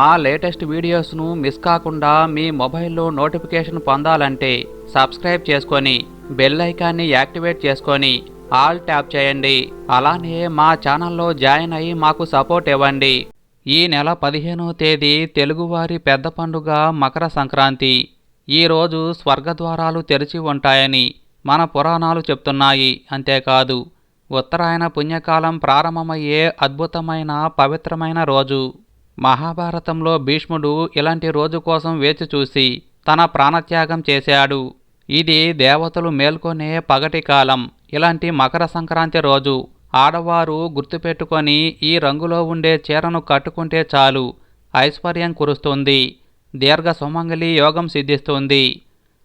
మా latest వీడియోస్ను miss కాకుండా మీ మొబైల్లో నోటిఫికేషన్ పొందాలంటే సబ్స్క్రైబ్ చేసుకొని బెల్ ఐకాన్ని యాక్టివేట్ చేసుకొని ఆల్ ట్యాప్ చేయండి. అలానే మా ఛానల్లో జాయిన్ అయ్యి మాకు సపోర్ట్ ఇవ్వండి. ఈ నెల పదిహేనో తేదీ తెలుగువారి పెద్ద పండుగ మకర సంక్రాంతి. ఈ రోజు స్వర్గద్వారాలు తెరిచి ఉంటాయని మన పురాణాలు చెప్తున్నాయి. అంతేకాదు ఉత్తరాయణ పుణ్యకాలం ప్రారంభమయ్యే అద్భుతమైన పవిత్రమైన రోజు. మహాభారతంలో భీష్ముడు ఇలాంటి రోజు కోసం వేచి చూసి తన ప్రాణత్యాగం చేశాడు. ఇది దేవతలు మేల్కొనే పగటి కాలం. ఇలాంటి మకర సంక్రాంతి రోజు ఆడవారు గుర్తుపెట్టుకొని ఈ రంగులో ఉండే చీరను కట్టుకుంటే చాలు. ఐశ్వర్యం కురుస్తుంది. దీర్ఘ సుమంగళి యోగం సిద్ధిస్తుంది.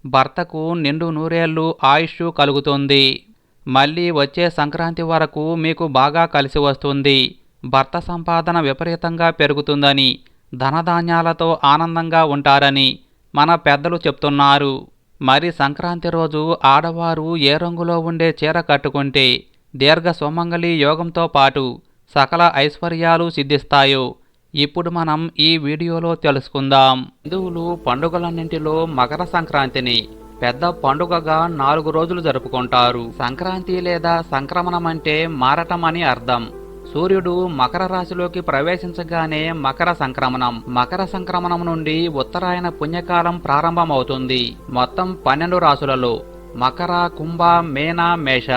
భర్తకు నిండు నూరేళ్ళు ఆయుష్ కలుగుతుంది. మళ్ళీ వచ్చే సంక్రాంతి వరకు మీకు బాగా కలిసి వస్తుంది. భర్త సంపాదన విపరీతంగా పెరుగుతుందని ధనధాన్యాలతో ఆనందంగా ఉంటారని మన పెద్దలు చెప్తున్నారు. మరి సంక్రాంతి రోజు ఆడవారు ఏ రంగులో ఉండే చీర కట్టుకుంటే దీర్ఘ సుమంగళి యోగంతో పాటు సకల ఐశ్వర్యాలు సిద్ధిస్తాయో ఇప్పుడు మనం ఈ వీడియోలో తెలుసుకుందాం. హిందువులు పండుగలన్నింటిలో మకర సంక్రాంతిని పెద్ద పండుగగా నాలుగు రోజులు జరుపుకుంటారు. సంక్రాంతి లేదా సంక్రమణం అంటే మారటం అని అర్థం. సూర్యుడు మకర రాశిలోకి ప్రవేశించగానే మకర సంక్రమణం. మకర సంక్రమణం నుండి ఉత్తరాయణ పుణ్యకాలం ప్రారంభమవుతుంది. మొత్తం పన్నెండు రాశులలో మకర కుంభ మేన మేష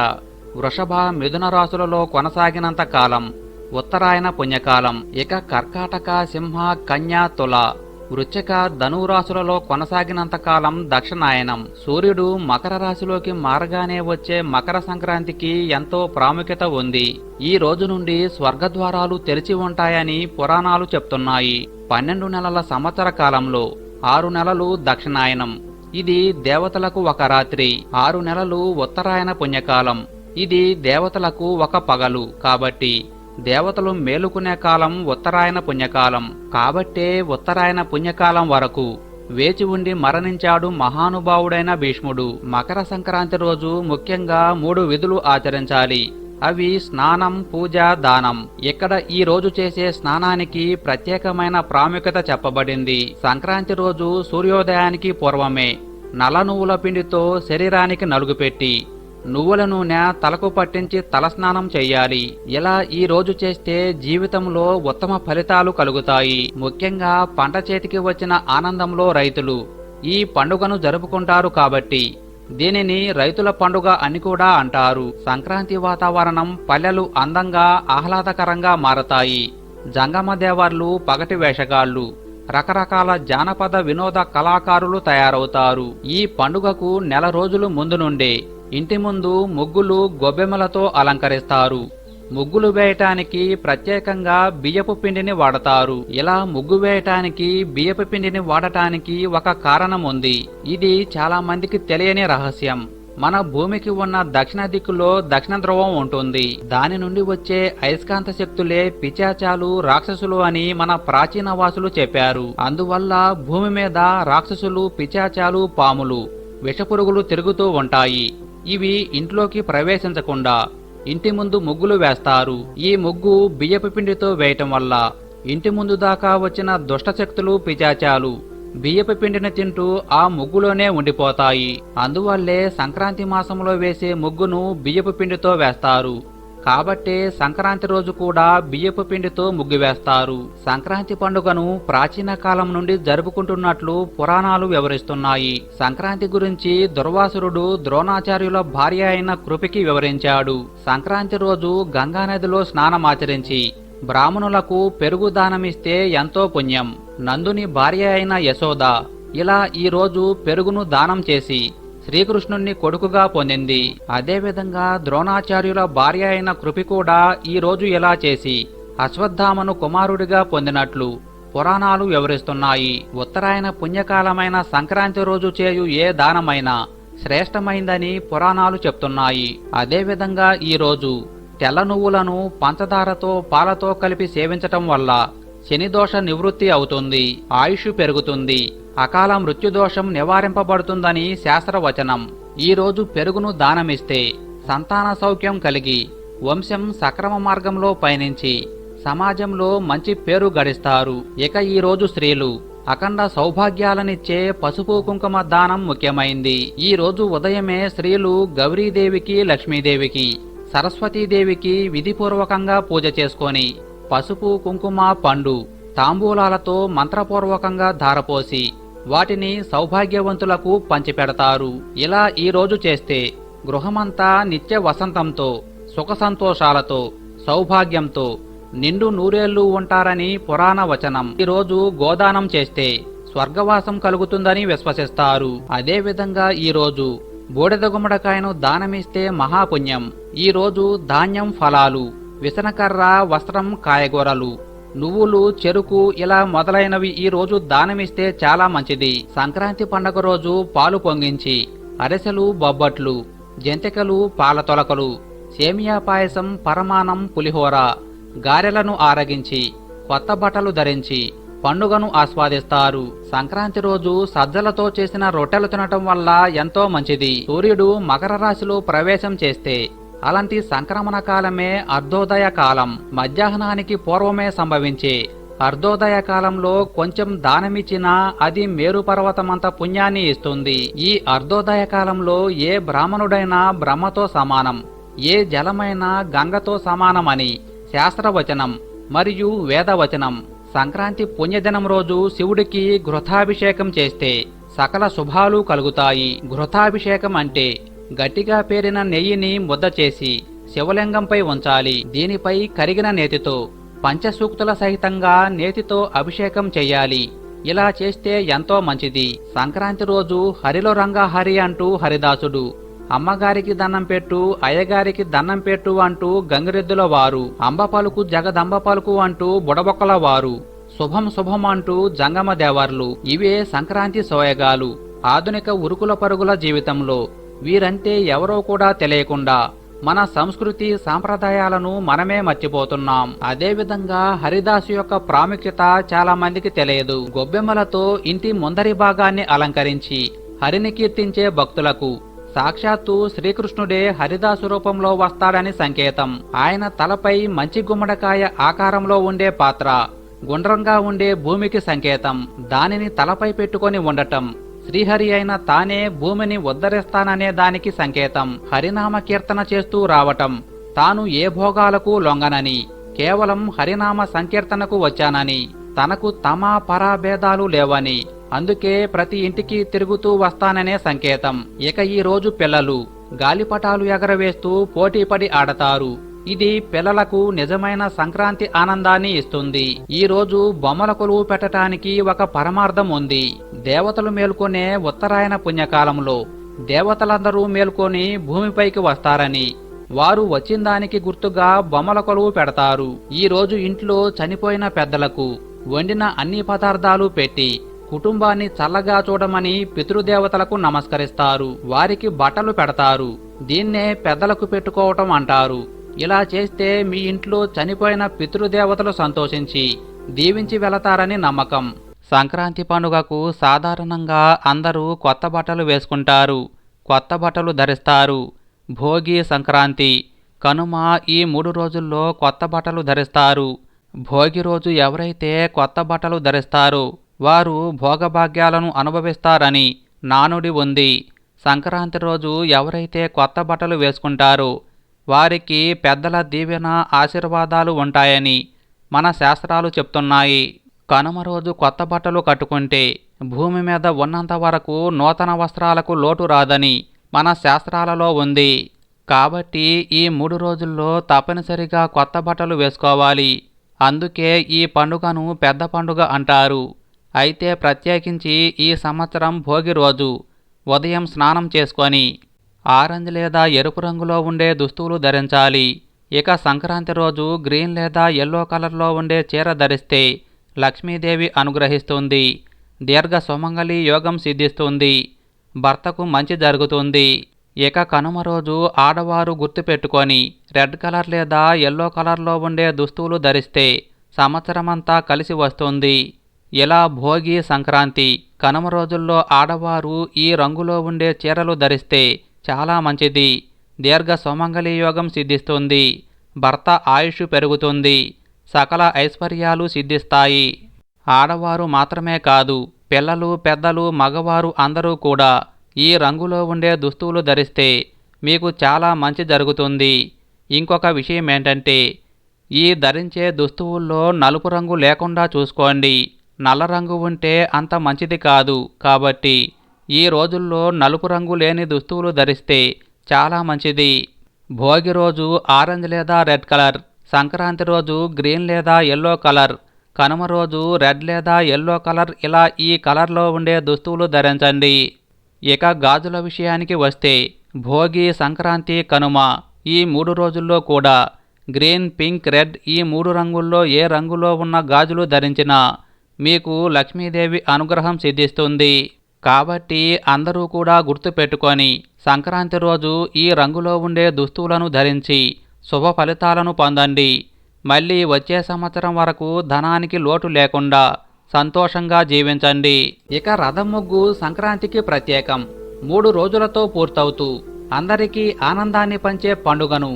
వృషభ మిథున రాశులలో కొనసాగినంత కాలం ఉత్తరాయణ పుణ్యకాలం. ఇక కర్కాటక సింహ కన్యా తుల వృశ్చిక ధనురాశులలో కొనసాగినంత కాలం దక్షిణాయనం సూర్యుడు మకర రాశిలోకి మారగానే వచ్చే మకర సంక్రాంతికి ఎంతో ప్రాముఖ్యత ఉంది. ఈ రోజు నుండి స్వర్గద్వారాలు తెరిచి ఉంటాయని పురాణాలు చెప్తున్నాయి. పన్నెండు నెలల సంవత్సర కాలంలో ఆరు నెలలు దక్షిణాయనం. ఇది దేవతలకు ఒక రాత్రి ఆరు నెలలు ఉత్తరాయణ పుణ్యకాలం. ఇది దేవతలకు ఒక పగలు కాబట్టి దేవతలు మేలుకునే కాలం ఉత్తరాయణ పుణ్యకాలం. కాబట్టే ఉత్తరాయణ పుణ్యకాలం వరకు వేచి ఉండి మరణించాడు మహానుభావుడైన భీష్ముడు. మకర సంక్రాంతి రోజు ముఖ్యంగా మూడు విధులు ఆచరించాలి. అవి స్నానం పూజ దానం. ఇక్కడ ఈ రోజు చేసే స్నానానికి ప్రత్యేకమైన ప్రాముఖ్యత చెప్పబడింది. సంక్రాంతి రోజు సూర్యోదయానికి పూర్వమే. నల నువ్వుల పిండితో శరీరానికి నలుగుపెట్టి నువ్వుల నూనె తలకు పట్టించి తలస్నానం చెయ్యాలి. ఇలా ఈ రోజు చేస్తే జీవితంలో ఉత్తమ ఫలితాలు కలుగుతాయి. ముఖ్యంగా పంట చేతికి వచ్చిన ఆనందంలో రైతులు ఈ పండుగను జరుపుకుంటారు కాబట్టి దీనిని రైతుల పండుగ అని కూడా అంటారు. సంక్రాంతి వాతావరణం పల్లెలు అందంగా ఆహ్లాదకరంగా మారతాయి. జంగమ దేవర్లు పగటి వేషగాళ్ళు రకరకాల జానపద వినోద కళాకారులు తయారవుతారు. ఈ పండుగకు నెల రోజులు ముందు నుండే ఇంటి ముందు ముగ్గులు గొబ్బెమ్మలతో అలంకరిస్తారు. ముగ్గులు వేయటానికి ప్రత్యేకంగా బియ్యపు పిండిని వాడతారు. ఇలా ముగ్గు వేయటానికి బియ్యపు పిండిని వాడటానికి ఒక కారణం ఉంది. ఇది చాలా మందికి తెలియని రహస్యం. మన భూమికి ఉన్న దక్షిణ దిక్కులో దక్షిణ ధ్రువం ఉంటుంది. దాని నుండి వచ్చే అయస్కాంత శక్తులే పిచాచాలు రాక్షసులు అని మన ప్రాచీన వాసులు చెప్పారు. అందువల్ల భూమి మీద రాక్షసులు పిచాచాలు పాములు విషపురుగులు తిరుగుతూ ఉంటాయి. ఇవి ఇంట్లోకి ప్రవేశించకుండా ఇంటి ముందు ముగ్గులు వేస్తారు. ఈ ముగ్గు బియ్యపు పిండితో వేయటం వల్ల ఇంటి ముందు దాకా వచ్చిన దుష్టశక్తులు పిచాచాలు బియ్యపు పిండిని తింటూ ఆ ముగ్గులోనే ఉండిపోతాయి. అందువల్లే సంక్రాంతి మాసంలో వేసే ముగ్గును బియ్యపు పిండితో వేస్తారు. కాబట్టే సంక్రాంతి రోజు కూడా బియ్యపు పిండితో ముగ్గు వేస్తారు. సంక్రాంతి పండుగను ప్రాచీన కాలం నుండి జరుపుకుంటున్నట్లు పురాణాలు వివరిస్తున్నాయి. సంక్రాంతి గురించి దుర్వాసురుడు ద్రోణాచార్యుల భార్య అయిన కృపికి వివరించాడు. సంక్రాంతి రోజు గంగానదిలో స్నానమాచరించి బ్రాహ్మణులకు పెరుగు దానమిస్తే ఎంతో పుణ్యం. నందుని భార్య అయిన యశోద ఇలా ఈ రోజు పెరుగును దానం చేసి శ్రీకృష్ణుణ్ణి కొడుకుగా పొందింది. అదేవిధంగా ద్రోణాచార్యుల భార్య అయిన కృపి కూడా ఈ రోజు ఇలా చేసి అశ్వత్థామను కుమారుడిగా పొందినట్లు పురాణాలు వివరిస్తున్నాయి. ఉత్తరాయణ పుణ్యకాలమైన సంక్రాంతి రోజు చేయు ఏ దానమైనా శ్రేష్టమైందని పురాణాలు చెప్తున్నాయి. అదేవిధంగా ఈ రోజు తెల్ల నువ్వులను పంచదారతో పాలతో కలిపి సేవించటం వల్ల శనిదోష నివృత్తి అవుతుంది ఆయుష్ పెరుగుతుంది అకాల మృత్యుదోషం నివారింపబడుతుందని శాస్త్రవచనం. ఈ రోజు పెరుగును దానమిస్తే సంతాన సౌఖ్యం కలిగి వంశం సక్రమ మార్గంలో పయనించి సమాజంలో మంచి పేరు గడిస్తారు. ఇక ఈ రోజు స్త్రీలు అఖండ సౌభాగ్యాలనిచ్చే పసుపు కుంకుమ దానం ముఖ్యమైంది. ఈ రోజు ఉదయమే స్త్రీలు గౌరీదేవికి లక్ష్మీదేవికి సరస్వతీదేవికి విధిపూర్వకంగా పూజ చేసుకొని పసుపు కుంకుమ పండు తాంబూలాలతో మంత్రపూర్వకంగా ధారపోసి వాటిని సౌభాగ్యవంతులకు పంచిపెడతారు. ఇలా ఈ రోజు చేస్తే గృహమంతా నిత్య వసంతంతో సుఖ సంతోషాలతో సౌభాగ్యంతో నిండు నూరేళ్ళు ఉంటారని పురాణ వచనం. ఈరోజు గోదానం చేస్తే స్వర్గవాసం కలుగుతుందని విశ్వసిస్తారు. అదేవిధంగా ఈరోజు బూడిద గుమ్మడికాయను దానమిస్తే మహాపుణ్యం. ఈరోజు ధాన్యం ఫలాలు. విసనకర్ర వస్త్రం కాయగూరలు. నువ్వులు చెరుకు ఇలా మొదలైనవి ఈ రోజు దానమిస్తే చాలా మంచిది. సంక్రాంతి పండగ రోజు పాలు పొంగించి అరెసెలు బొబ్బట్లు జంతికలు పాల తొలకలు సేమియా పాయసం పరమానం పులిహోర గారెలను ఆరగించి కొత్త బట్టలు ధరించి పండుగను ఆస్వాదిస్తారు. సంక్రాంతి రోజు సజ్జలతో చేసిన రొట్టెలు తినటం వల్ల ఎంతో మంచిది. సూర్యుడు మకర రాశిలో ప్రవేశం చేస్తే అలాంటి సంక్రమణ కాలమే అర్ధోదయ కాలం. మధ్యాహ్నానికి పూర్వమే సంభవించే. అర్ధోదయ కాలంలో కొంచెం దానమిచ్చినా అది మేరు పర్వతమంత పుణ్యాన్ని ఇస్తుంది. ఈ అర్ధోదయ కాలంలో ఏ బ్రాహ్మణుడైనా బ్రహ్మతో సమానం. ఏ జలమైనా గంగతో సమానమని శాస్త్రవచనం మరియు వేదవచనం. సంక్రాంతి పుణ్యదినం రోజు శివుడికి ఘృతాభిషేకం చేస్తే సకల శుభాలు కలుగుతాయి. ఘృతాభిషేకం అంటే గట్టిగా పేరిన నెయ్యిని ముద్ద చేసి శివలింగంపై ఉంచాలి. దీనిపై కరిగిన నేతితో పంచసూక్తుల సహితంగా నేతితో అభిషేకం చెయ్యాలి ఇలా చేస్తే ఎంతో మంచిది. సంక్రాంతి రోజు హరిలో రంగా హరి అంటూ హరిదాసుడు అమ్మగారికి దన్నం పెట్టు అయ్యగారికి దన్నం పెట్టు అంటూ గంగిరెద్దుల వారు అంబ పలుకు జగదంబ పలుకు అంటూ బుడబొక్కల వారు శుభం శుభం అంటూ జంగమ దేవర్లు. ఇవే సంక్రాంతి సోయగాలు. ఆధునిక ఉరుకుల పరుగుల జీవితంలో వీరంటే ఎవరో కూడా తెలియకుండా మన సంస్కృతి సాంప్రదాయాలను మనమే మర్చిపోతున్నాం. అదేవిధంగా హరిదాసు యొక్క ప్రాముఖ్యత చాలా మందికి తెలియదు. గొబ్బెమ్మలతో ఇంటి ముందరి భాగాన్ని అలంకరించి హరిని కీర్తించే భక్తులకు సాక్షాత్తు శ్రీకృష్ణుడే హరిదాసు రూపంలో వస్తాడని సంకేతం. ఆయన తలపై మంచి గుమ్మడికాయ ఆకారంలో ఉండే పాత్ర గుండ్రంగా ఉండే భూమికి సంకేతం. దానిని తలపై పెట్టుకొని ఉండటం శ్రీహరి అయిన తానే భూమిని ఉద్ధరిస్తాననే దానికి సంకేతం. హరినామ కీర్తన చేస్తూ రావటం. తాను ఏ భోగాలకు లొంగనని కేవలం హరినామ సంకీర్తనకు వచ్చానని తనకు తమ పరాభేదాలు లేవని అందుకే ప్రతి ఇంటికి తిరుగుతూ వస్తాననే సంకేతం. ఇక ఈ రోజు పిల్లలు గాలిపటాలు ఎగరవేస్తూ పోటీపడి ఆడతారు. ఇది పిల్లలకు నిజమైన సంక్రాంతి ఆనందాన్ని ఇస్తుంది. ఈ రోజు బొమ్మల కొలువు పెట్టడానికి ఒక పరమార్థం ఉంది. దేవతలు మేల్కొనే ఉత్తరాయణ పుణ్యకాలంలో దేవతలందరూ మేల్కొని భూమిపైకి వస్తారని వారు వచ్చిన దానికి గుర్తుగా బొమ్మల కొలువు పెడతారు. ఈ రోజు ఇంట్లో చనిపోయిన పెద్దలకు వండిన అన్ని పదార్థాలు పెట్టి కుటుంబాన్ని చల్లగా చూడమని పితృదేవతలకు నమస్కరిస్తారు. వారికి బట్టలు పెడతారు. దీన్నే పెద్దలకు పెట్టుకోవటం అంటారు. ఇలా చేస్తే మీ ఇంట్లో చనిపోయిన పితృదేవతలు సంతోషించి దీవించి వెళతారని నమ్మకం. సంక్రాంతి పండుగకు సాధారణంగా అందరూ కొత్త బట్టలు వేసుకుంటారు. కొత్త బట్టలు ధరిస్తారు. భోగి సంక్రాంతి కనుమ ఈ మూడు రోజుల్లో కొత్త బట్టలు ధరిస్తారు. భోగి రోజు ఎవరైతే కొత్త బట్టలు ధరిస్తారో వారు భోగభాగ్యాలను అనుభవిస్తారని నానుడి ఉంది. సంక్రాంతి రోజు ఎవరైతే కొత్త బట్టలు వేసుకుంటారో వారికి పెద్దల దీవెన ఆశీర్వాదాలు ఉంటాయని మన శాస్త్రాలు చెప్తున్నాయి. కనుమ రోజు కొత్త బట్టలు కట్టుకుంటే భూమి మీద ఉన్నంత వరకు నూతన వస్త్రాలకు లోటు రాదని మన శాస్త్రాలలో ఉంది. కాబట్టి ఈ మూడు రోజుల్లో తప్పనిసరిగా కొత్త బట్టలు వేసుకోవాలి. అందుకే ఈ పండుగను పెద్ద పండుగ అంటారు. అయితే ప్రత్యేకించి ఈ సంవత్సరం భోగి రోజు ఉదయం స్నానం చేసుకొని ఆరెంజ్ లేదా ఎరుపు రంగులో ఉండే దుస్తువులు ధరించాలి. ఇక సంక్రాంతి రోజు గ్రీన్ లేదా ఎల్లో కలర్లో ఉండే చీర ధరిస్తే లక్ష్మీదేవి అనుగ్రహిస్తుంది. దీర్ఘ సుమంగళి యోగం సిద్ధిస్తుంది. భర్తకు మంచి జరుగుతుంది. ఇక కనుమ రోజు ఆడవారు గుర్తుపెట్టుకొని రెడ్ కలర్ లేదా ఎల్లో కలర్లో ఉండే దుస్తువులు ధరిస్తే సంవత్సరమంతా కలిసి వస్తుంది. ఇలా భోగి సంక్రాంతి కనుమ రోజుల్లో ఆడవారు ఈ రంగులో ఉండే చీరలు ధరిస్తే చాలా మంచిది. దీర్ఘ సుమంగళి యోగం సిద్ధిస్తుంది. భర్త ఆయుష్ పెరుగుతుంది. సకల ఐశ్వర్యాలు సిద్ధిస్తాయి. ఆడవారు మాత్రమే కాదు పిల్లలు పెద్దలు మగవారు అందరూ కూడా ఈ రంగులో ఉండే దుస్తువులు ధరిస్తే మీకు చాలా మంచి జరుగుతుంది. ఇంకొక విషయం ఏంటంటే ఈ ధరించే దుస్తువుల్లో నలుపు రంగు లేకుండా చూసుకోండి. నల్ల రంగు ఉంటే అంత మంచిది కాదు కాబట్టి ఈ రోజుల్లో నలుపు రంగు లేని దుస్తువులు ధరిస్తే చాలా మంచిది. భోగి రోజు ఆరెంజ్ లేదా రెడ్ కలర్ సంక్రాంతి రోజు గ్రీన్ లేదా ఎల్లో కలర్ కనుమ రోజు రెడ్ లేదా ఎల్లో కలర్ ఇలా ఈ కలర్లో ఉండే దుస్తువులు ధరించండి. ఇక గాజుల విషయానికి వస్తే భోగి సంక్రాంతి కనుమ ఈ మూడు రోజుల్లో కూడా గ్రీన్ పింక్ రెడ్ ఈ మూడు రంగుల్లో ఏ రంగులో ఉన్న గాజులు ధరించినా మీకు లక్ష్మీదేవి అనుగ్రహం సిద్ధిస్తుంది. కాబట్టి అందరూ కూడా గుర్తుపెట్టుకొని సంక్రాంతి రోజు ఈ రంగులో ఉండే దుస్తువులను ధరించి శుభ ఫలితాలను పొందండి. మళ్ళీ వచ్చే సంవత్సరం వరకు ధనానికి లోటు లేకుండా సంతోషంగా జీవించండి. ఇక రథం ముగ్గు సంక్రాంతికి ప్రత్యేకం. మూడు రోజులతో పూర్తవుతూ అందరికీ ఆనందాన్ని పంచే పండుగను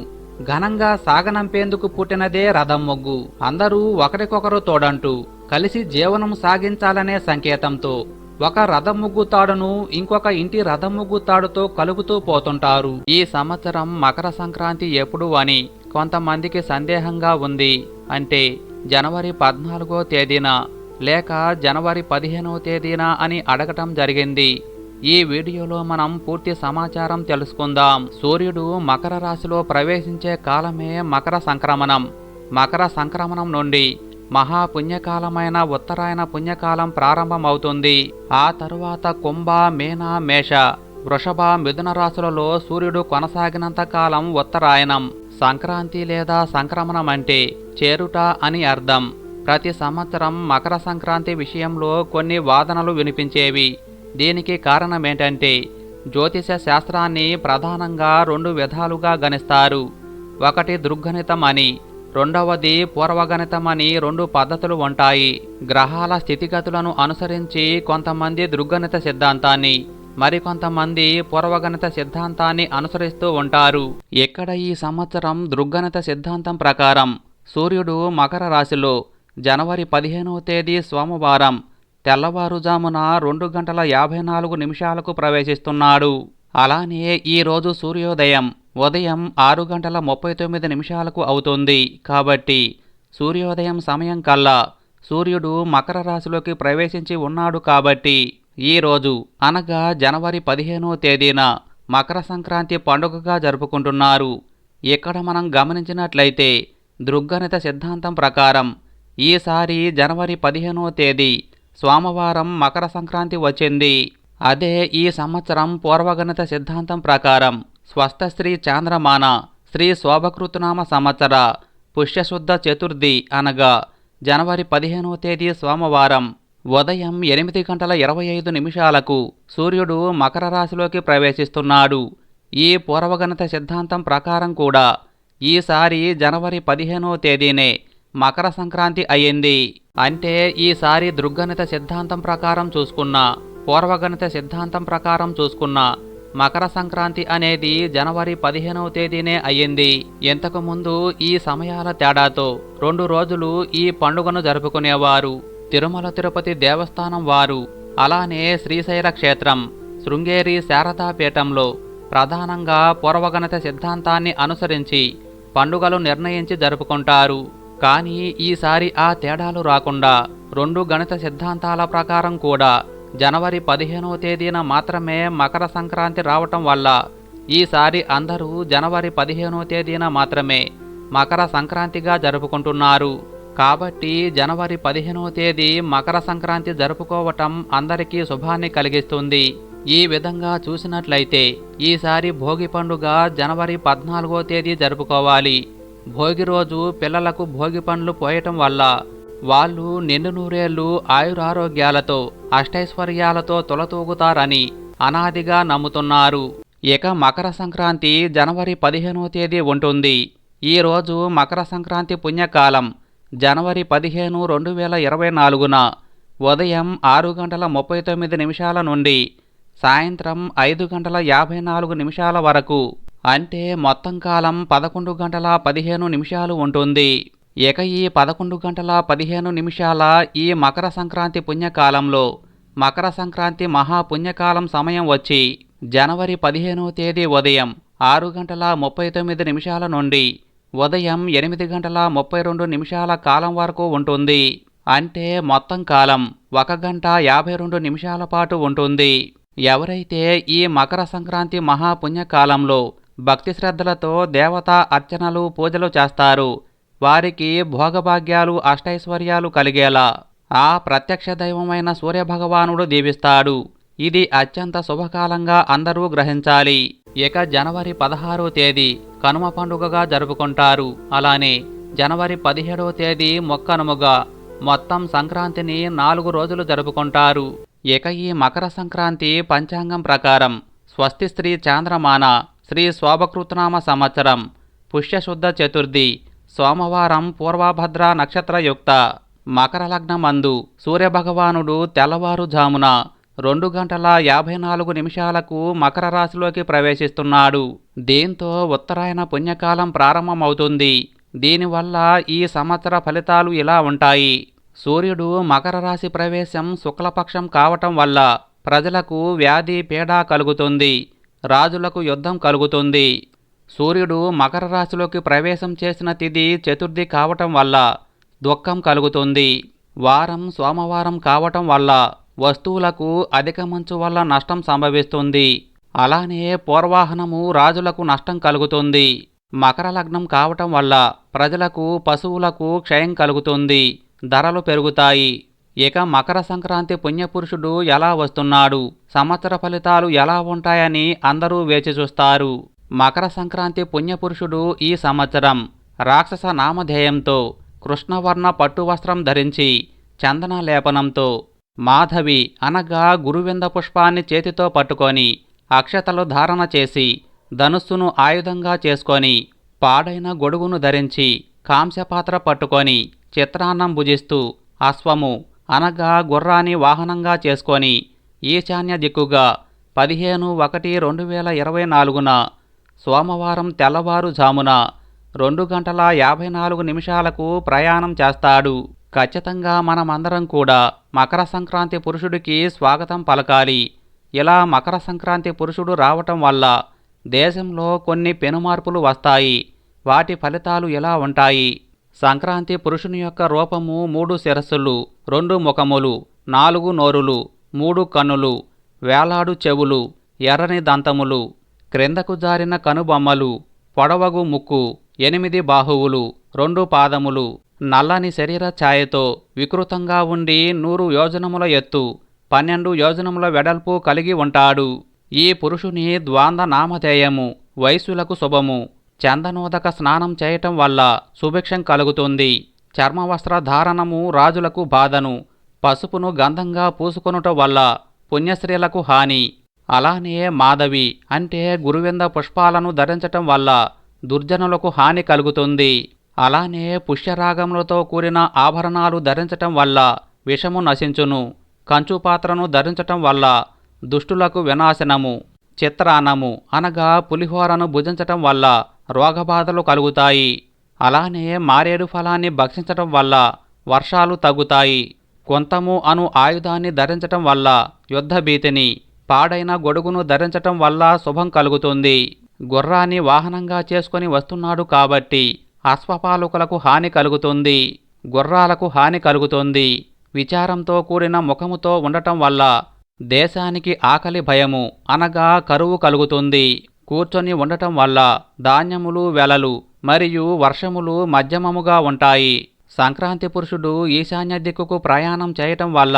ఘనంగా సాగనంపేందుకు పుట్టినదే రథం ముగ్గు. అందరూ ఒకరికొకరు తోడంటూ కలిసి జీవనం సాగించాలనే సంకేతంతో ఒక రథం ముగ్గు తాడును ఇంకొక ఇంటి రథం ముగ్గు తాడుతో కలుపుతూ పోతుంటారు. ఈ సంవత్సరం మకర సంక్రాంతి ఎప్పుడు అని కొంతమందికి సందేహంగా ఉంది. అంటే జనవరి పద్నాలుగో తేదీన లేక జనవరి పదిహేనవ తేదీన అని అడగటం జరిగింది. ఈ వీడియోలో మనం పూర్తి సమాచారం తెలుసుకుందాం. సూర్యుడు మకర రాశిలో ప్రవేశించే కాలమే మకర సంక్రమణం. మకర సంక్రమణం నుండి మహాపుణ్యకాలమైన ఉత్తరాయణ పుణ్యకాలం ప్రారంభమవుతుంది. ఆ తరువాత కుంభ మీన మేష వృషభ మిథున రాశులలో సూర్యుడు కొనసాగినంత కాలం ఉత్తరాయణం. సంక్రాంతి లేదా సంక్రమణం అంటే చేరుట అని అర్థం. ప్రతి సంవత్సరం మకర సంక్రాంతి విషయంలో కొన్ని వాదనలు వినిపించేవి. దీనికి కారణమేంటంటే జ్యోతిష శాస్త్రాన్ని ప్రధానంగా రెండు విధాలుగా గణిస్తారు. ఒకటి దృగ్గణితం అని రెండవది పూర్వగణితమని రెండు పద్ధతులు ఉంటాయి. గ్రహాల స్థితిగతులను అనుసరించి కొంతమంది దృగ్గణిత సిద్ధాంతాన్ని మరికొంతమంది పూర్వగణిత సిద్ధాంతాన్ని అనుసరిస్తూ ఉంటారు. ఇక్కడ ఈ సంవత్సరం దృగ్గణిత సిద్ధాంతం ప్రకారం? సూర్యుడు మకర రాశిలో జనవరి పదిహేనవ తేదీ సోమవారం తెల్లవారుజామున రెండు గంటల యాభై నాలుగు నిమిషాలకు ప్రవేశిస్తున్నాడు. అలానే ఈరోజు సూర్యోదయం. ఉదయం ఆరు గంటల ముప్పై తొమ్మిది నిమిషాలకు అవుతుంది. కాబట్టి సూర్యోదయం సమయం కల్లా సూర్యుడు మకర రాశిలోకి ప్రవేశించి ఉన్నాడు కాబట్టి ఈరోజు అనగా జనవరి పదిహేనో తేదీన మకర సంక్రాంతి పండుగగా జరుపుకుంటున్నారు. ఇక్కడ మనం గమనించినట్లయితే దృగ్గణిత సిద్ధాంతం ప్రకారం ఈసారి జనవరి పదిహేనో తేదీ సోమవారం మకర సంక్రాంతి వచ్చింది. అదే ఈ సంవత్సరం పూర్వగణిత సిద్ధాంతం ప్రకారం స్వస్థ శ్రీ చాంద్రమాన శ్రీ శోభకృతనామ సంవత్సర పుష్యశుద్ధ చతుర్థి అనగా జనవరి పదిహేనవ తేదీ సోమవారం ఉదయం ఎనిమిది గంటల ఇరవై ఐదు నిమిషాలకు సూర్యుడు మకర రాశిలోకి ప్రవేశిస్తున్నాడు. ఈ పూర్వగణిత సిద్ధాంతం ప్రకారం కూడా ఈసారి జనవరి పదిహేనవ తేదీనే మకర సంక్రాంతి అయ్యింది అంటే ఈసారి దృగ్గణిత సిద్ధాంతం ప్రకారం చూసుకున్న పూర్వగణిత సిద్ధాంతం ప్రకారం చూసుకున్న మకర సంక్రాంతి అనేది జనవరి పదిహేనవ తేదీనే అయ్యింది. ఇంతకుముందు ఈ సమయాల తేడాతో రెండు రోజులు ఈ పండుగను జరుపుకునేవారు. తిరుమల తిరుపతి దేవస్థానం వారు అలానే శ్రీశైల క్షేత్రం శృంగేరి శారదాపీఠంలో ప్రధానంగా పూర్వగణిత సిద్ధాంతాన్ని అనుసరించి పండుగలు నిర్ణయించి జరుపుకుంటారు. కానీ ఈసారి ఆ తేడాలు రాకుండా రెండు గణిత సిద్ధాంతాల ప్రకారం కూడా జనవరి పదిహేనవ తేదీన మాత్రమే మకర సంక్రాంతి రావటం వల్ల ఈసారి అందరూ జనవరి పదిహేనవ తేదీన మాత్రమే మకర సంక్రాంతిగా జరుపుకుంటున్నారు. కాబట్టి జనవరి పదిహేనవ తేదీ మకర సంక్రాంతి జరుపుకోవటం అందరికీ శుభాన్ని కలిగిస్తుంది. ఈ విధంగా చూసినట్లయితే ఈసారి భోగి పండుగ జనవరి పద్నాలుగో తేదీ జరుపుకోవాలి. భోగి రోజు పిల్లలకు భోగి పండ్లు పోయటం వల్ల వాళ్ళు నిండు నూరేళ్ళు ఆయురారోగ్యాలతో అష్టైశ్వర్యాలతో తులతూగుతారని అనాదిగా నమ్ముతున్నారు. ఇక మకర సంక్రాంతి జనవరి పదిహేనవ తేదీ ఉంటుంది. ఈరోజు మకర సంక్రాంతి పుణ్యకాలం జనవరి పదిహేను రెండు వేల ఇరవై నాలుగున. ఉదయం ఆరు గంటల ముప్పై తొమ్మిది నిమిషాల నుండి సాయంత్రం ఐదు గంటల యాభై నాలుగు నిమిషాల వరకు. అంటే మొత్తం కాలం పదకొండు గంటల పదిహేను నిమిషాలు ఉంటుంది. ఇక ఈ పదకొండు గంటల పదిహేను నిమిషాల ఈ మకర సంక్రాంతి పుణ్యకాలంలో మకర సంక్రాంతి మహాపుణ్యకాలం సమయం వచ్చి జనవరి పదిహేనవ తేదీ ఉదయం ఆరు గంటల ముప్పై తొమ్మిది నిమిషాల నుండి ఉదయం ఎనిమిది గంటల ముప్పై రెండు నిమిషాల కాలం వరకు ఉంటుంది. అంటే మొత్తం కాలం ఒక గంట యాభై రెండు నిమిషాల పాటు ఉంటుంది. ఎవరైతే ఈ మకర సంక్రాంతి మహాపుణ్యకాలంలో భక్తి శ్రద్ధలతో దేవతా అర్చనలు పూజలు చేస్తారు వారికి భోగభాగ్యాలు అష్టైశ్వర్యాలు కలిగేలా. ఆ ప్రత్యక్ష దైవమైన సూర్యభగవానుడు దీవిస్తాడు. ఇది అత్యంత శుభకాలంగా అందరూ గ్రహించాలి. ఇక జనవరి పదహారవ తేదీ కనుమ పండుగగా జరుపుకుంటారు. అలానే జనవరి పదిహేడవ తేదీ మొక్కనుముగా మొత్తం సంక్రాంతిని నాలుగు రోజులు జరుపుకుంటారు. ఇక ఈ మకర సంక్రాంతి పంచాంగం ప్రకారం స్వస్తి శ్రీ చాంద్రమాన శ్రీ శోభకృతనామ సంవత్సరం పుష్యశుద్ధ చతుర్థి సోమవారం పూర్వభద్ర నక్షత్రయుక్త మకర లగ్నమందు సూర్యభగవానుడు తెల్లవారుజామున రెండు గంటల యాభై నాలుగు నిమిషాలకు మకర రాశిలోకి ప్రవేశిస్తున్నాడు. దీంతో ఉత్తరాయణ పుణ్యకాలం ప్రారంభమవుతుంది. దీనివల్ల ఈ సంవత్సర ఫలితాలు ఇలా ఉంటాయి. సూర్యుడు మకర రాశి ప్రవేశం శుక్లపక్షం కావటం వల్ల ప్రజలకు వ్యాధి పీడ కలుగుతుంది. రాజులకు యుద్ధం కలుగుతుంది. సూర్యుడు మకర రాశిలోకి ప్రవేశం చేసిన తిథి చతుర్థి కావటం వల్ల దుఃఖం కలుగుతుంది. వారం సోమవారం కావటం వల్ల వస్తువులకు అధిక మంచు వల్ల నష్టం సంభవిస్తుంది. అలానే పూర్వాహనము రాజులకు నష్టం కలుగుతుంది. మకర లగ్నం కావటం వల్ల ప్రజలకు పశువులకు క్షయం కలుగుతుంది. ధరలు పెరుగుతాయి. ఇక మకర సంక్రాంతి పుణ్యపురుషుడు ఎలా వస్తున్నాడు? సంవత్సర ఫలితాలు ఎలా ఉంటాయని అందరూ వేచి చూస్తారు. మకర సంక్రాంతి పుణ్యపురుషుడు ఈ సంవత్సరం రాక్షస నామధేయంతో కృష్ణవర్ణ పట్టు వస్త్రం ధరించి చందన లేపనంతో మాధవి అనగా గురువింద పుష్పాన్ని చేతితో పట్టుకొని అక్షతలు ధారణ చేసి ధనుస్సును ఆయుధంగా చేసుకొని పాడైన గొడుగును ధరించి కాంస్యపాత్ర పట్టుకొని చిత్రాన్నం భుజిస్తూ అశ్వము అనగా గుర్రాన్ని వాహనంగా చేసుకొని ఈశాన్య దిక్కుగా పదిహేను ఒకటి రెండు వేల ఇరవై నాలుగున సోమవారం తెల్లవారుజామున రెండు గంటల యాభై నాలుగు నిమిషాలకు ప్రయాణం చేస్తాడు. ఖచ్చితంగా మనమందరం కూడా మకర సంక్రాంతి పురుషుడికి స్వాగతం పలకాలి. ఇలా మకర సంక్రాంతి పురుషుడు రావటం వల్ల దేశంలో కొన్ని పెనుమార్పులు వస్తాయి. వాటి ఫలితాలు ఎలా ఉంటాయి? సంక్రాంతి పురుషుని యొక్క రూపము మూడు శిరస్సులు రెండు ముఖములు నాలుగు నోరులు మూడు కన్నులు వేలాడు చెవులు ఎర్రని దంతములు క్రిందకు జారిన కనుబొమ్మలు పొడవగు ముక్కు ఎనిమిది బాహువులు రెండు పాదములు నల్లని శరీర ఛాయతో వికృతంగా ఉండి నూరు యోజనముల ఎత్తు పన్నెండు యోజనముల వెడల్పు కలిగి ఉంటాడు. ఈ పురుషుని ద్వాంద నామధేయము వయస్సులకు శుభము చందనోదక స్నానం చేయటం వల్ల సుభిక్షం కలుగుతుంది. చర్మవస్త్ర ధారణము రాజులకు బాధను పసుపును గంధంగా పూసుకొనుట వల్ల పుణ్యశ్రీలకు హాని. అలానే మాధవి అంటే గురువింద పుష్పాలను ధరించటం వల్ల దుర్జనులకు హాని కలుగుతుంది. అలానే పుష్యరాగములతో కూడిన ఆభరణాలు ధరించటం వల్ల విషము నశించును. కంచుపాత్రను ధరించటం వల్ల దుష్టులకు వినాశనము. చిత్రాన్నము అనగా పులిహోరను భుజించటం వల్ల రోగబాధలు కలుగుతాయి. అలానే మారేడు ఫలాన్ని భక్షించటం వల్ల వర్షాలు తగ్గుతాయి. కొంతము అను ఆయుధాన్ని ధరించటం వల్ల యుద్ధభీతిని పాడైన గొడుగును ధరించటం వల్ల శుభం కలుగుతుంది. గుర్రాన్ని వాహనంగా చేసుకొని వస్తున్నాడు కాబట్టి అశ్వపాలకులకు హాని కలుగుతుంది. గుర్రాలకు హాని కలుగుతుంది. విచారంతో కూడిన ముఖముతో ఉండటం వల్ల దేశానికి ఆకలి భయము అనగా కరువు కలుగుతుంది. కూర్చొని ఉండటం వల్ల ధాన్యములు వెలలు మరియు వర్షములు మధ్యమముగా ఉంటాయి. సంక్రాంతి పురుషుడు ఈశాన్య దిక్కుకు ప్రయాణం చేయటం వల్ల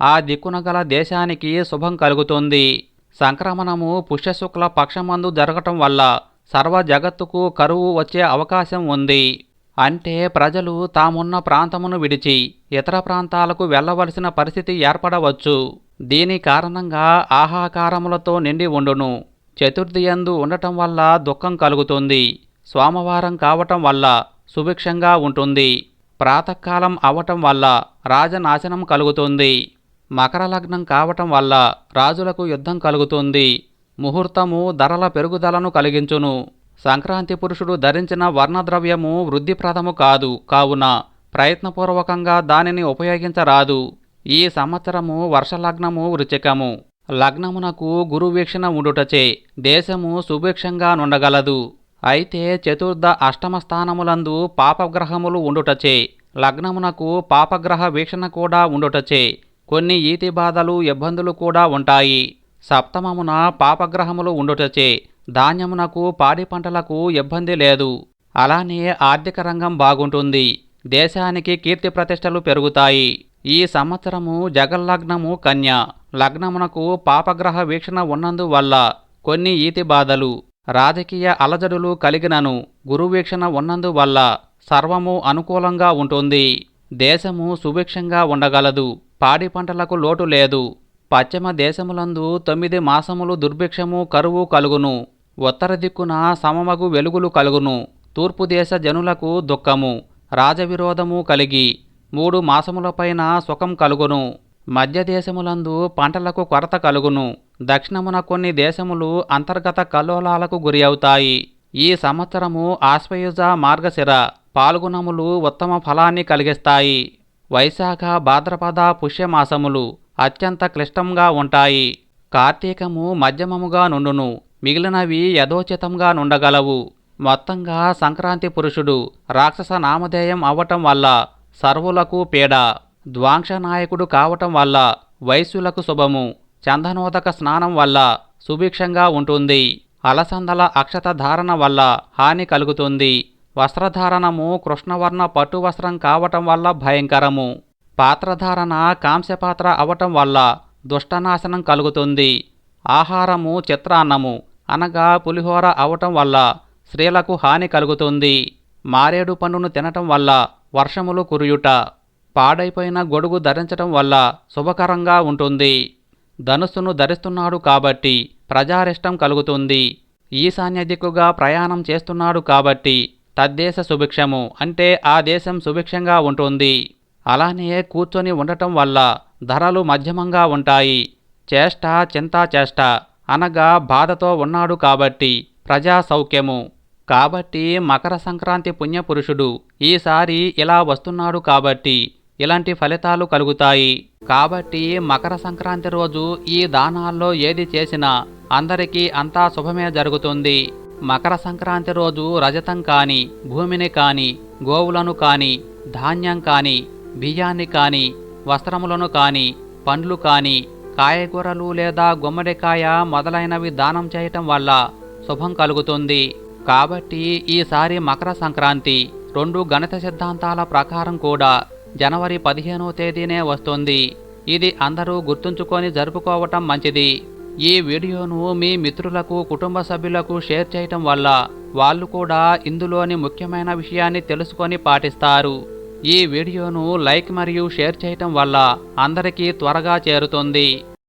ఆ దిక్కున గల దేశానికి శుభం కలుగుతుంది. సంక్రమణము పుష్యశుక్ల పక్షమందు జరగటం వల్ల సర్వ జగత్తుకు కరువు వచ్చే అవకాశం ఉంది. అంటే ప్రజలు తామున్న ప్రాంతమును విడిచి ఇతర ప్రాంతాలకు వెళ్ళవలసిన పరిస్థితి ఏర్పడవచ్చు. దీని కారణంగా ఆహాకారములతో నిండి ఉండును. చతుర్థియందు ఉండటం వల్ల దుఃఖం కలుగుతుంది. సోమవారం కావటం వల్ల సుభిక్షంగా ఉంటుంది. ప్రాతకాలం అవటం వల్ల రాజనాశనం కలుగుతుంది. మకర లగ్నం కావటం వల్ల రాజులకు యుద్ధం కలుగుతుంది. ముహూర్తము ధరల పెరుగుదలను కలిగించును. సంక్రాంతి పురుషుడు ధరించిన వర్ణద్రవ్యము వృద్ధిప్రదము కాదు. కావున ప్రయత్నపూర్వకంగా దానిని ఉపయోగించరాదు. ఈ సంవత్సరము వర్షలగ్నము వృచికము లగ్నమునకు గురువీక్షణ ఉండుటచే దేశము సుభిక్షంగా నుండగలదు. అయితే చతుర్థ అష్టమ స్థానములందు పాపగ్రహములు ఉండుటచే లగ్నమునకు పాపగ్రహ వీక్షణ కూడా ఉండుటచే కొన్ని ఈతి బాధలు ఇబ్బందులు కూడా ఉంటాయి. సప్తమమున పాపగ్రహములు ఉండుటచే ధాన్యమునకు పాడి పంటలకు ఇబ్బంది లేదు. అలానే ఆర్థిక రంగం బాగుంటుంది. దేశానికి కీర్తి ప్రతిష్టలు పెరుగుతాయి. ఈ సంవత్సరము జగల్లగ్నము కన్య. లగ్నమునకు పాపగ్రహ వీక్షణ ఉన్నందువల్ల కొన్ని ఈతి బాధలు రాజకీయ అలజడులు కలిగినను గురువీక్షణ ఉన్నందువల్ల సర్వము అనుకూలంగా ఉంటుంది. దేశము సుభిక్షంగా ఉండగలదు. పాడి పంటలకు లోటు లేదు. పశ్చిమ దేశములందు తొమ్మిది మాసములు దుర్భిక్షము కరువు కలుగును. ఉత్తర దిక్కున సమమగు వెలుగులు కలుగును. తూర్పు దేశ జనులకు దుఃఖము రాజవిరోధము కలిగి మూడు మాసములపైన సుఖం కలుగును. మధ్య దేశములందు పంటలకు కొరత కలుగును. దక్షిణమున కొన్ని దేశములు అంతర్గత కల్లోలాలకు గురి అవుతాయి. ఈ సంవత్సరము ఆశ్వయుజ మార్గశిర పాల్గొనములు ఉత్తమ ఫలాన్ని కలిగిస్తాయి. వైశాఖ భాద్రపద పుష్యమాసములు అత్యంత క్లిష్టంగా ఉంటాయి. కార్తీకము మధ్యమముగా నుండును మిగిలినవి యథోచితంగా నుండగలవు. మొత్తంగా సంక్రాంతి పురుషుడు రాక్షస నామధేయం అవ్వటం వల్ల సర్వులకు పీడ ద్వాంక్ష నాయకుడు కావటం వల్ల వైశ్యులకు శుభము చందనోదక స్నానం వల్ల సుభిక్షంగా ఉంటుంది. అలసందల అక్షత ధారణ వల్ల హాని కలుగుతుంది. వస్త్రధారణము కృష్ణవర్ణ పట్టు వస్త్రం కావటం వల్ల భయంకరము. పాత్రధారణ కాంస్యపాత్ర అవటం వల్ల దుష్టనాశనం కలుగుతుంది. ఆహారము చిత్రాన్నము అనగా పులిహోర అవటం వల్ల స్త్రీలకు హాని కలుగుతుంది. మారేడు పండును తినటం వల్ల వర్షములు కురియుట పాడైపోయిన గొడుగు ధరించటం వల్ల శుభకరంగా ఉంటుంది. ధనుస్సును ధరిస్తున్నాడు కాబట్టి ప్రజారిష్టం కలుగుతుంది. ఈశాన్య దిక్కుగా ప్రయాణం చేస్తున్నాడు కాబట్టి తద్దేశ సుభిక్షము అంటే ఆ దేశం సుభిక్షంగా ఉంటుంది. అలానే కూర్చొని ఉండటం వల్ల ధరలు మధ్యమంగా ఉంటాయి. చేష్ట చింతా చేష్ట అనగా బాధతో ఉన్నాడు కాబట్టి ప్రజా సౌఖ్యము. కాబట్టి మకర సంక్రాంతి పుణ్యపురుషుడు ఈసారి ఇలా వస్తున్నాడు కాబట్టి ఇలాంటి ఫలితాలు కలుగుతాయి. కాబట్టి మకర సంక్రాంతి రోజు ఈ దానాల్లో ఏది చేసినా అందరికీ అంతా శుభమే జరుగుతుంది. మకర సంక్రాంతి రోజు రజతం కాని భూమిని కాని గోవులను కాని ధాన్యం కాని బియ్యాన్ని కాని వస్త్రములను కాని పండ్లు కాని కాయగూరలు లేదా గుమ్మడికాయ మొదలైనవి దానం చేయటం వల్ల శుభం కలుగుతుంది. కాబట్టి ఈసారి మకర సంక్రాంతి రెండు గణిత సిద్ధాంతాల ప్రకారం కూడా జనవరి పదిహేనో తేదీనే వస్తుంది. ఇది అందరూ గుర్తుంచుకొని జరుపుకోవటం మంచిది. ఈ వీడియోను మీ మిత్రులకు కుటుంబ సభ్యులకు షేర్ చేయటం వల్ల వాళ్ళు కూడా ఇందులోని ముఖ్యమైన విషయాన్ని తెలుసుకొని పాటిస్తారు. ఈ వీడియోను లైక్ మరియు షేర్ చేయటం వల్ల అందరికీ త్వరగా చేరుతుంది.